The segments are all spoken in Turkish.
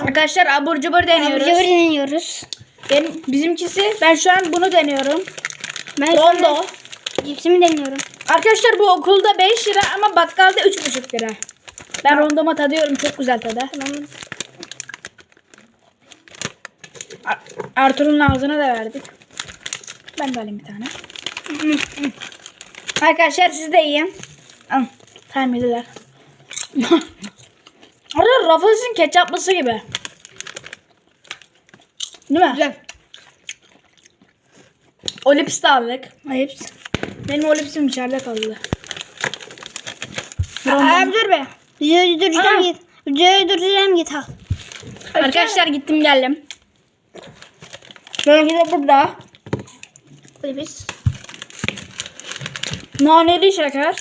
Arkadaşlar abur cubur deniyoruz. Abur deniyoruz. Benim, bizimkisi ben şu an bunu deniyorum. Ben Rondo. Cipsimi deniyorum. Arkadaşlar bu okulda 5 lira ama bakkalda 3,5 lira. Ben rondoma tadıyorum çok güzel tadı. Ar- Arthur'un ağzına da verdik. Ben de alayım bir tane. Arkadaşlar siz de yiyin. Al. Tamam yediler. Arada Ruffles'ın ketçaplısı gibi. Değil mi? Güzel. Olips de aldık. Ayıp. Benim olipsim içeride kaldı. Abi dur be. Videoyu duracağım git. Videoyu duracağım git al. Arkadaşlar gittim geldim. Benimki de burada. Biz. Naneli şeker.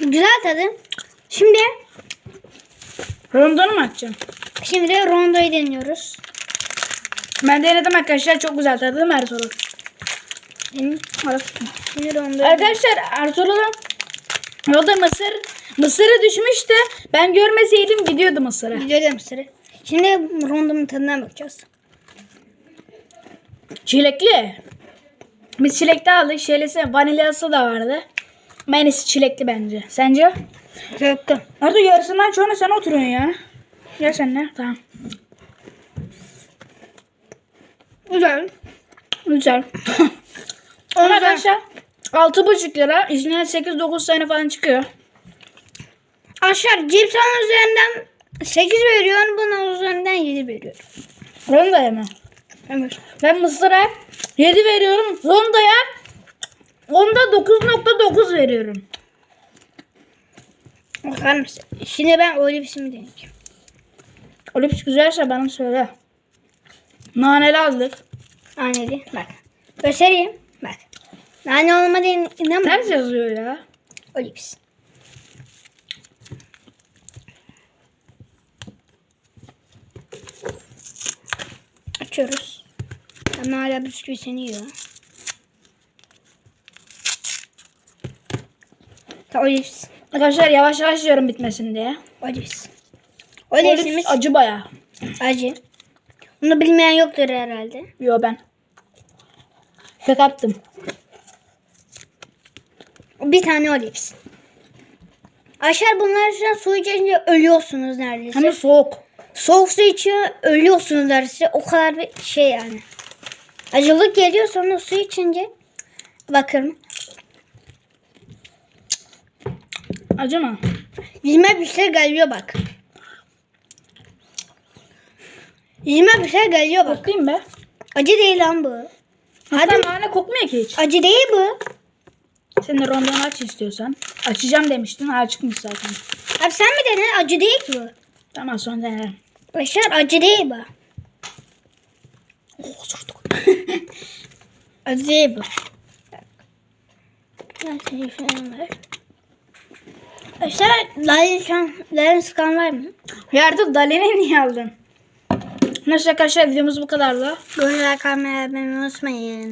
Güzel tadı. Şimdi Rondonu mu açacağım? şimdi de rondoyu deniyoruz. Ben denedim arkadaşlar. Çok güzel tadı değil mi Ertuğrul? Benim Şimdi rondoyu Arkadaşlar Ertuğrul'un yolda mısır mısırı düşmüştü. Ben görmeseydim gidiyordu mısırı. Videoda mısırı. Şimdi rondomun tadına bakacağız. Çilekli. Biz çilekli aldık. Şeylisi vanilyası da vardı. En iyisi çilekli bence. Sence? Köktü. Arda yarısından çoğunu sen oturuyorsun ya. Gel sen. Tamam. Güzel. Güzel. Ona arkadaşlar 6,5 lira. İçinden 8-9 tane falan çıkıyor. Aşağı cips üzerinden 8 veriyorum. Buna üzerinden 7 veriyorum. Ronda'ya mı? Evet. Ben Mısır'a 7 veriyorum. Ronda'ya onda 9.9 veriyorum. Bakar mısın? Şimdi ben şey deneyeceğim. Olips güzelse bana söyle. Naneli aldık. Naneli. Bak. Göstereyim. Bak. Nane olmadı inanma. Ters yazıyor ya. Olips. Açıyoruz. Ama hala bisküvisini yiyor. Ta Olips. Arkadaşlar yavaş yavaş yiyorum bitmesin diye. Olips. Olips Olipsimiz acı baya. acı. Bunu bilmeyen yoktur herhalde. Yo ben. Tek attım. Bir tane olips. Aşağı bunlar an su içince ölüyorsunuz neredeyse. Hem de soğuk. Soğuk su içiyor ölüyorsunuz neredeyse. O kadar bir şey yani. Acılık geliyor sonra su içince bakın. Acı mı? Yüzüme bir şey geliyor bak. Yüzüme bir şey geliyor bak. Koklayayım be. Acı değil lan bu. Hadi. nane kokmuyor ki hiç. Acı değil bu. Sen de rondonu aç istiyorsan. Açacağım demiştin. Ha çıkmış zaten. Abi sen mi dene? Acı değil ki bu. Tamam sonra denerim. Başar acı değil bu. Oh sorduk. Acı değil bu. Ben seni şöyle ver. Başar layın şu an layın sıkan var mı? Yardım Dalin'i niye aldın? Neyse arkadaşlar videomuz bu kadardı. Böyle kalmayı unutmayın.